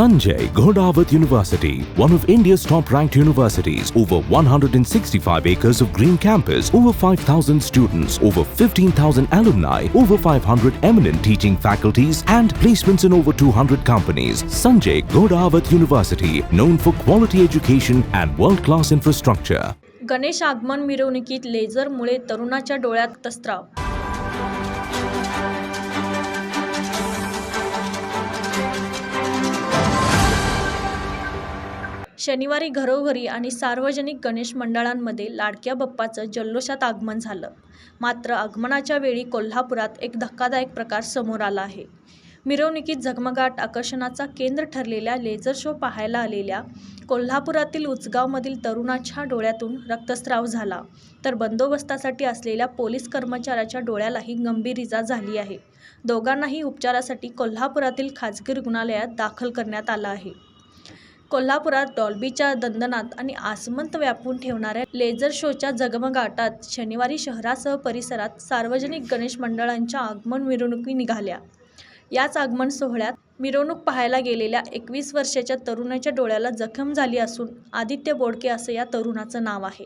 Sanjay Ghodawat University, one of India's top ranked universities, over 165 acres of green campus, over 5,000 students, over 15,000 alumni, over 500 eminent teaching faculties, and placements in over 200 companies. Sanjay Ghodawat University, known for quality education and world class infrastructure. Ganesh आगमन मिरवणुकीत लेझरमुळे तरुणाच्या डोळ्यात तस्त्राव शनिवारी घरोघरी आणि सार्वजनिक गणेश मंडळांमध्ये लाडक्या बाप्पाचं जल्लोषात आगमन झालं. मात्र आगमनाच्या वेळी कोल्हापुरात एक धक्कादायक प्रकार समोर आला आहे. मिरवणुकीत झगमगाट आकर्षणाचा केंद्र ठरलेल्या लेझर शो पाहायला आलेल्या कोल्हापुरातील उचगावमधील तरुणाच्या डोळ्यातून रक्तस्राव झाला. तर बंदोबस्तासाठी असलेल्या पोलीस कर्मचाऱ्याच्या डोळ्यालाही गंभीर इजा झाली आहे. दोघांनाही उपचारासाठी कोल्हापुरातील खाजगी रुग्णालयात दाखल करण्यात आलं आहे. कोल्हापुरात डॉल्बीच्या दंदनात आणि आसमंत व्यापून ठेवणाऱ्या लेझर शोच्या जगमगाटात शनिवारी शहरासह परिसरात सार्वजनिक गणेश मंडळांच्या आगमन मिरवणुकी निघाल्या. याच आगमन सोहळ्यात मिरवणूक पाहायला गेलेल्या एकवीस वर्षाच्या तरुणाच्या डोळ्याला जखम झाली असून आदित्य बोडके असं या तरुणाचं नाव आहे.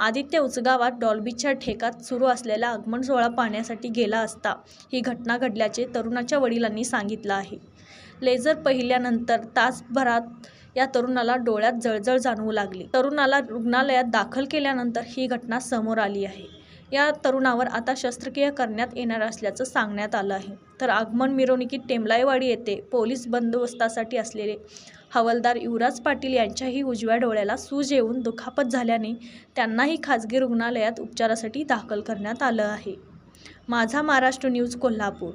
आदित्य उचगावात डॉल्बीच्या ठेकात सुरू असलेला आगमन सोहळा पाहण्यासाठी गेला असता ही घटना घडल्याचे तरुणाच्या वडिलांनी सांगितलं आहे. लेझर पहिल्यानंतर तासभरात या तरुणाला डोळ्यात जळजळ जाणवू लागली. तरुणाला रुग्णालयात दाखल केल्यानंतर ही घटना समोर आली आहे. या तरुणावर आता शस्त्रक्रिया करण्यात येणार असल्याचं सांगण्यात आलं आहे. तर आगमन मिरवणुकीत टेमलाईवाडी येथे पोलीस बंदोबस्तासाठी असलेले हवालदार युवराज पाटील यांच्याही उजव्या डोळ्याला सूज येऊन दुखापत झाल्याने त्यांनाही खाजगी रुग्णालयात उपचारासाठी दाखल करण्यात आलं आहे. माझा महाराष्ट्र न्यूज कोल्हापूर.